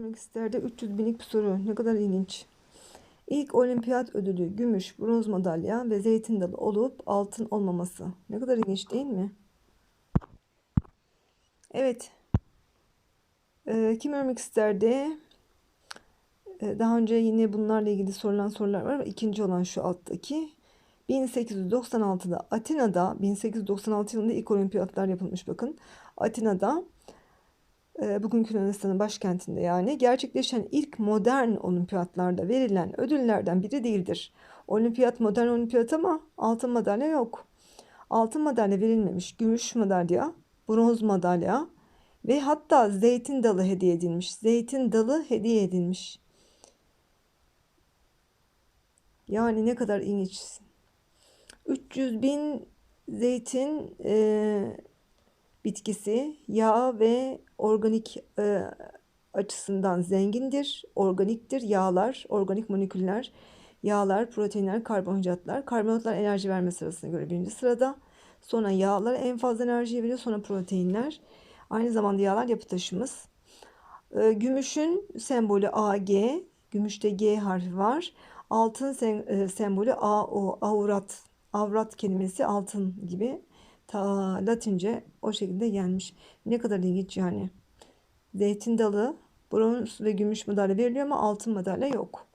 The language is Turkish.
Olimpiyatlarda 300 binlik bir soru. Ne kadar ilginç. İlk olimpiyat ödülü gümüş, bronz madalya ve zeytin dalı olup altın olmaması. Ne kadar ilginç değil mi? Evet. Ee, kim örmek isterdi? Ee, daha önce yine bunlarla ilgili sorulan sorular var. İkinci olan şu alttaki. 1896'da Atina'da 1896 yılında ilk olimpiyatlar yapılmış bakın. Atina'da bugünkü Yunanistan'ın başkentinde yani gerçekleşen ilk modern olimpiyatlarda verilen ödüllerden biri değildir. Olimpiyat modern olimpiyat ama altın madalya yok. Altın madalya verilmemiş. Gümüş madalya, bronz madalya ve hatta zeytin dalı hediye edilmiş. Zeytin dalı hediye edilmiş. Yani ne kadar ilginç. 300 bin zeytin e, bitkisi yağ ve organik e, açısından zengindir. Organiktir. Yağlar, organik moleküller, yağlar, proteinler, karbonhidratlar. Karbonhidratlar enerji verme sırasına göre birinci sırada. Sonra yağlar en fazla enerji veriyor. Sonra proteinler. Aynı zamanda yağlar yapı taşımız. E, gümüşün sembolü Ag. Gümüşte G harfi var. Altın sem e, sembolü AO. Avrat. Avrat kelimesi altın gibi ta Latince o şekilde gelmiş. Ne kadar ilginç yani. Zeytin dalı, bronz ve gümüş madalya veriliyor ama altın madalya yok.